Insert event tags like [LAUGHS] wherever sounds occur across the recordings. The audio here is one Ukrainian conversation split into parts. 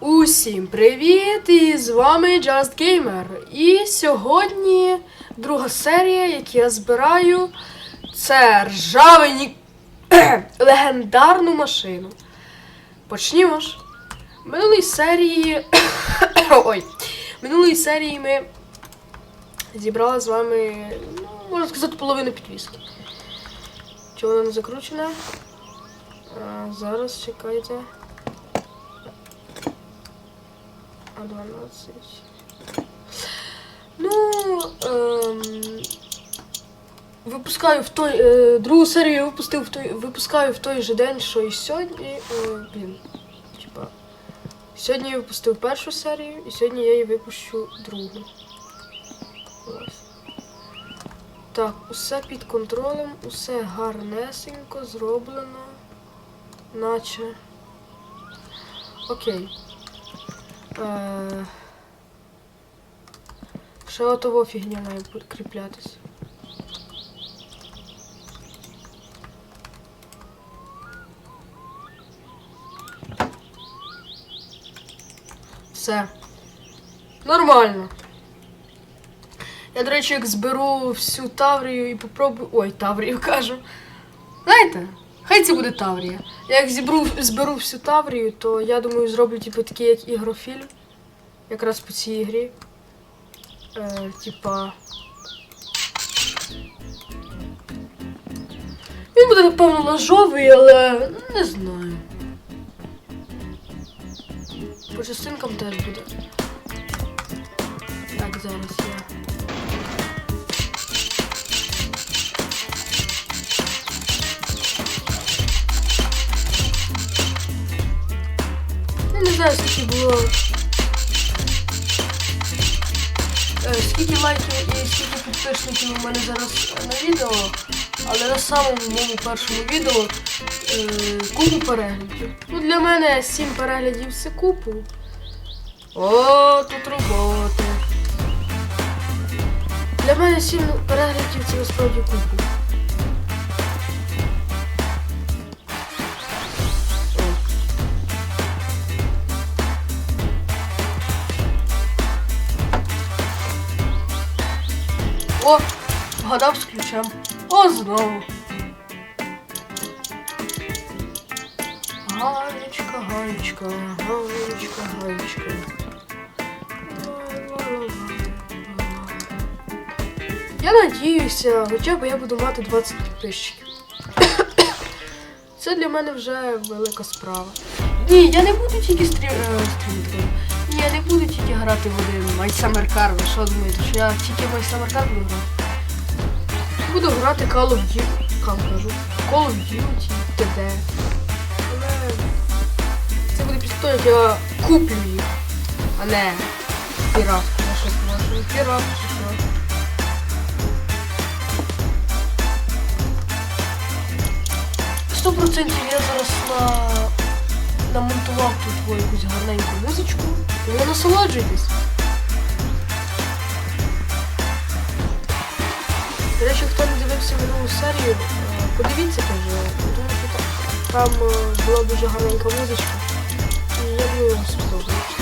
Усім привіт! І з вами Just Gamer. І сьогодні друга серія, яку я збираю, це ржавий нік... [CLEARS THROAT] легендарну машину. Почнімо ж. В минулій серії. [CLEARS THROAT] Ой. В минулій серії ми зібрали з вами, ну, можна сказати, половину підвіски. Чого вона не закручена? А, зараз чекайте. А 12. Ну, ем, випускаю в той. Е, другу серію я випустив в той, випускаю в той же день, що і сьогодні. Е, блін. Типа. Сьогодні я випустив першу серію, і сьогодні я її випущу другу. Так, усе під контролем, усе гарнесенько зроблено. Наче. Окей. Е, Ще отова фігня має прикріплятись. Все. Нормально. Я, до речі, як зберу всю Таврію і попробую. Ой, Таврію кажу. Знаєте, хай це буде Таврія. Я як зібру, зберу всю Таврію, то я думаю, зроблю типу такий як ігрофільм. Якраз по цій ігрі. Е, типа. Він буде, напевно, ножовий, але не знаю. По частинкам теж буде. Так, зараз я. Знаю, скільки було. е, Скільки лайків і скільки підписників у мене зараз на відео, але на самому моєму першому відео е, купу переглядів. Ну для мене 7 переглядів це купу. О, тут роботи. Для мене 7 переглядів це насправді купу. О, вгадав з ключем. О, знову. Гаєчка, гаєчка, гаєчка, гаєчка. Я надіюся, хоча б я буду мати 20 підписчиків. Це для мене вже велика справа. Ні, я не буду тільки е, стрімити. Я не буду тільки грати в один Summer Ви що думаєте, що я тільки Car буду грати? Буду грати Call of Duty. Кажу. Call of Duty, ТД. Але це буде після того, як я куплю їх, а не піратку. Я що скажу, піратку, чи що. Сто процентів я зараз на... намонтував тут якусь гарненьку музичку. І ви насолоджуєтесь. До речі, хто не дивився минулу серію, подивіться теж, тому що там, е, була дуже гарненька музичка. І я думаю, вам сподобається.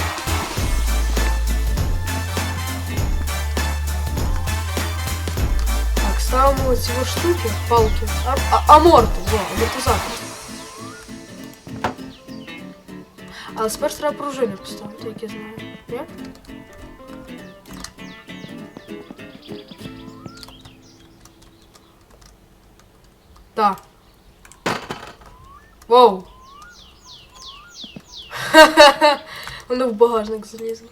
Так, ставимо ці штуки, палки. А, а, аморти, во, амортизатор. Але спершу треба пружини поставити, як я знаю. Ні? Так. Воу. [LAUGHS] Воно в багажник залізло.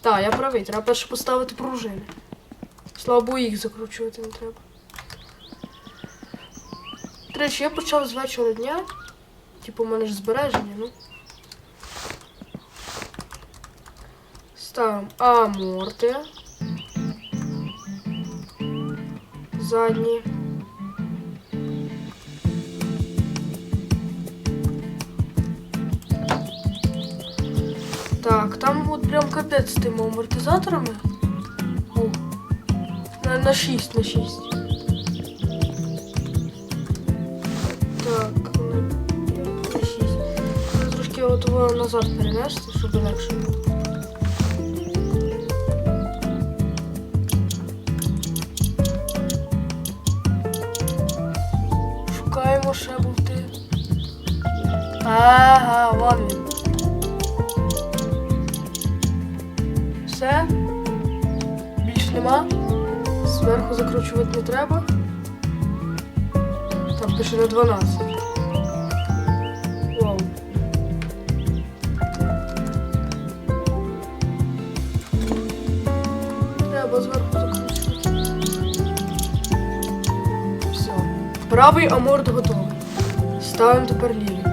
Так, я правий, треба перше поставити пружини. Слава Богу, їх закручувати не треба. До речі, я почав з вечора дня. Типу, у мене ж збереження, ну. Ставимо аморти. Задні. Так, там от прям капець з тими амортизаторами. О, на, на 6, на 6. Його того назад перенести, щоб легше було. Шукаємо ще бути. Ага, вон він. Все. Більш нема. Зверху закручувати не треба. Там пише на 12. Треба зверху закручувати. Все. Правий аморт готовий. Ставимо тепер лівий.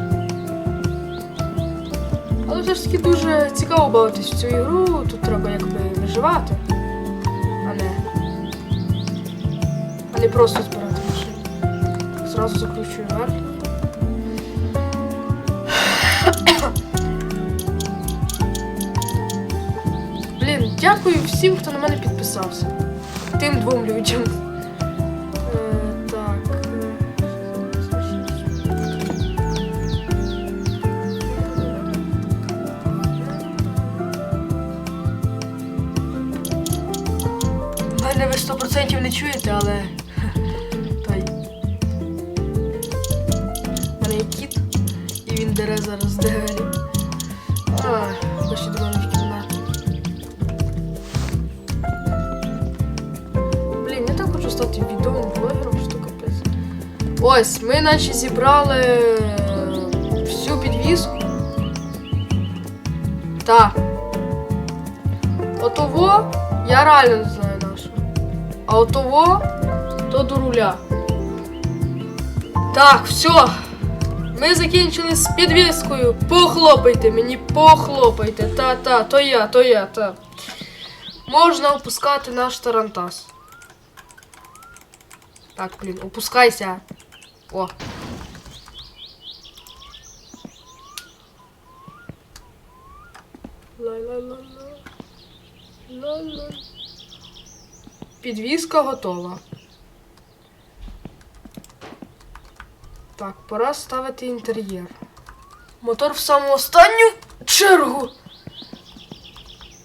Але все ж таки дуже цікаво бавитись в цю ігру. Тут треба якби виживати, а не. А не просто збирати машину. Зразу закручую верхній. Дякую всім, хто на мене підписався. Тим двом людям. Е. Мене ви 100% не чуєте, але. [LAUGHS] У мене є кіт, і він дере зараз двері. Ось, ми наче зібрали всю підвіску. Так. Отого я реально не знаю нашу. А отого то до руля. Так, все. Ми закінчили з підвіскою. Похлопайте мені, похлопайте. Та-та, то я, то я, та. Можна опускати наш тарантас. Так, блін, опускайся. О. Ла-ла-ла-ла. Ла-ла. Підвізка готова. Так, пора ставити інтер'єр. Мотор в саму останню чергу.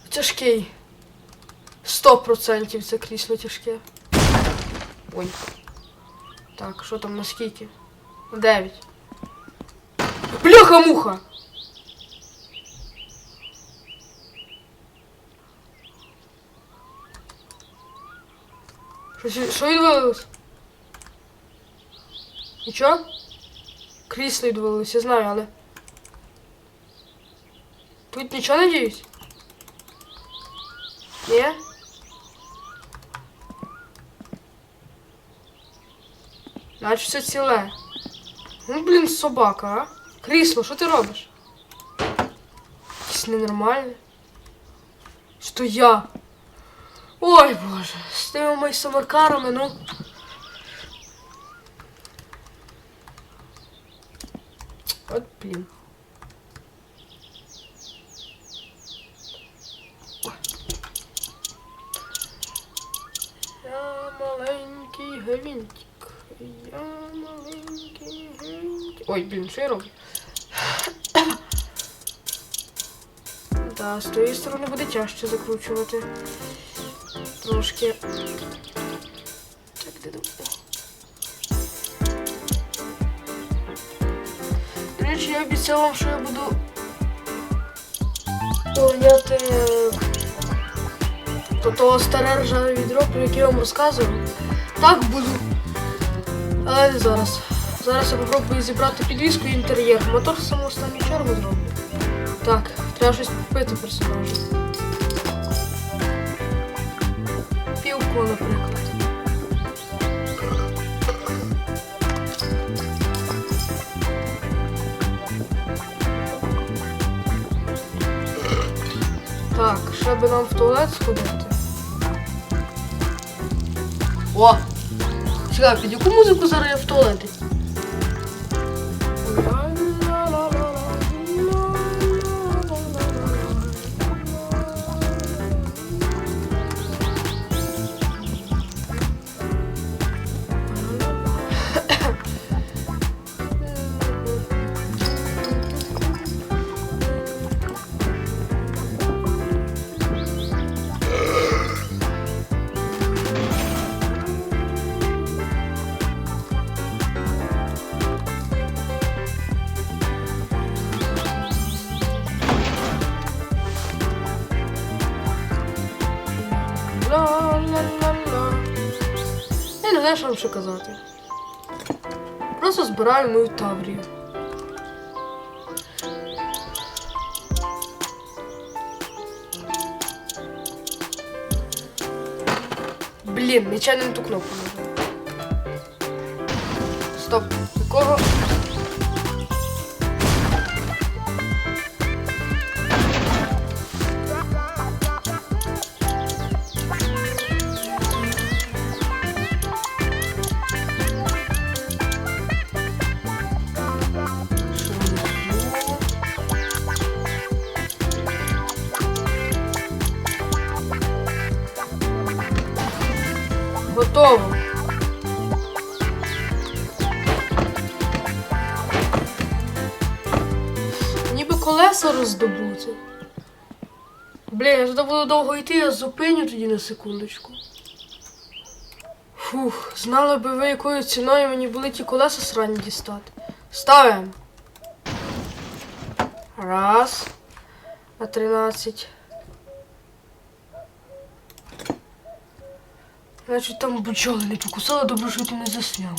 Тяжкий. Сто процентів це крісло тяжке. Ой. Так, що там наскільки? Дев'ять. Бляха-муха! Що, сі- що відвалилось? Нічого? Крісло відвалилось, я знаю, але. Тут нічого надіюсь? Ні? Наче все ціле. Ну, блін, собака, а? Крісло, що ти робиш? Якісь ненормальне. Що я? Ой боже, з тими моїми самаркарами, ну. От блін. Ой, я роблю? Та, з тої сторони буде тяжче закручувати. Трошки. Так, де там? До речі, я обіцяв вам, що я буду огляняти то того старе ржаве відро, про яке я вам розказував. Так буду. Але не зараз. Зараз я попробую зібрати підвіску і інтер'єр. Мотор в саму останню чергу зроблю. Так, треба щось купити персонажу. Півко, наприклад. Так, ще би нам в туалет сходити. О! Чекай, під яку музику зараз я в туалеті? Вам ще казати. Просто збираю мою таврію. Блін, нечайно не ту кнопку. Стоп, якого? Готово. Ніби колеса роздобути. Блін, я туди буду довго йти, я зупиню тоді на секундочку. Фух, знали би ви, якою ціною мені були ті колеса срані дістати. Ставимо. Раз. На 13. Значить там бджоли не покусали, добре, що ти не засняв.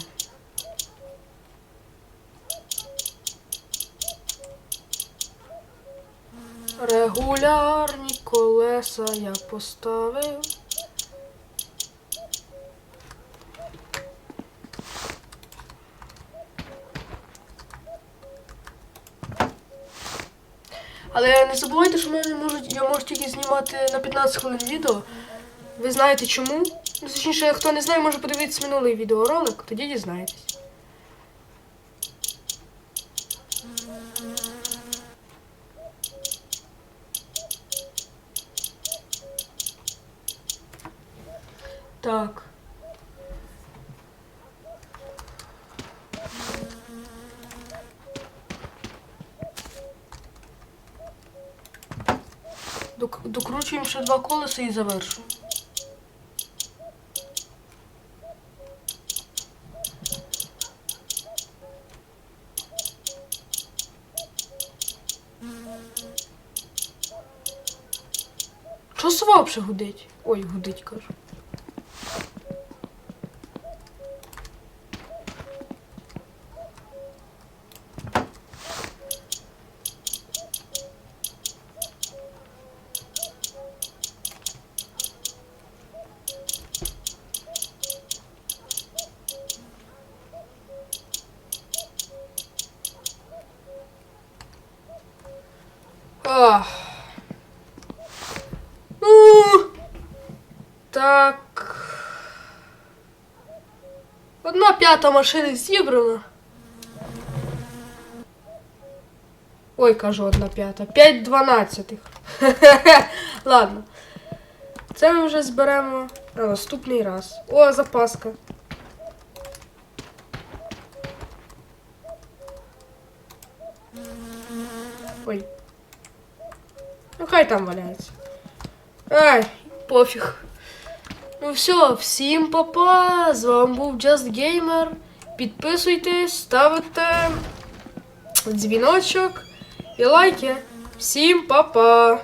Регулярні колеса я поставив. Але не забувайте, що мене можуть, я можу тільки знімати на 15 хвилин відео. Ви знаєте чому? Точніше, хто не знає, може подивитися минулий відеоролик, тоді дізнаєтесь. Так. Докручуємо ще два колеса і завершуємо. Що сова взагалі гудить? Ой, гудить, кажу. п'ята машини зібрана. Ой, кажу, одна п'ята. П'ять дванадцятих. [LAUGHS] Ладно. Це ми вже зберемо на наступний раз. О, запаска. Ой. Ну хай там валяється. Ай, пофіг. Ну все, всім папа. З вами був Just Gamer. Підписуйтесь, ставите дзвіночок і лайки. Всім папа.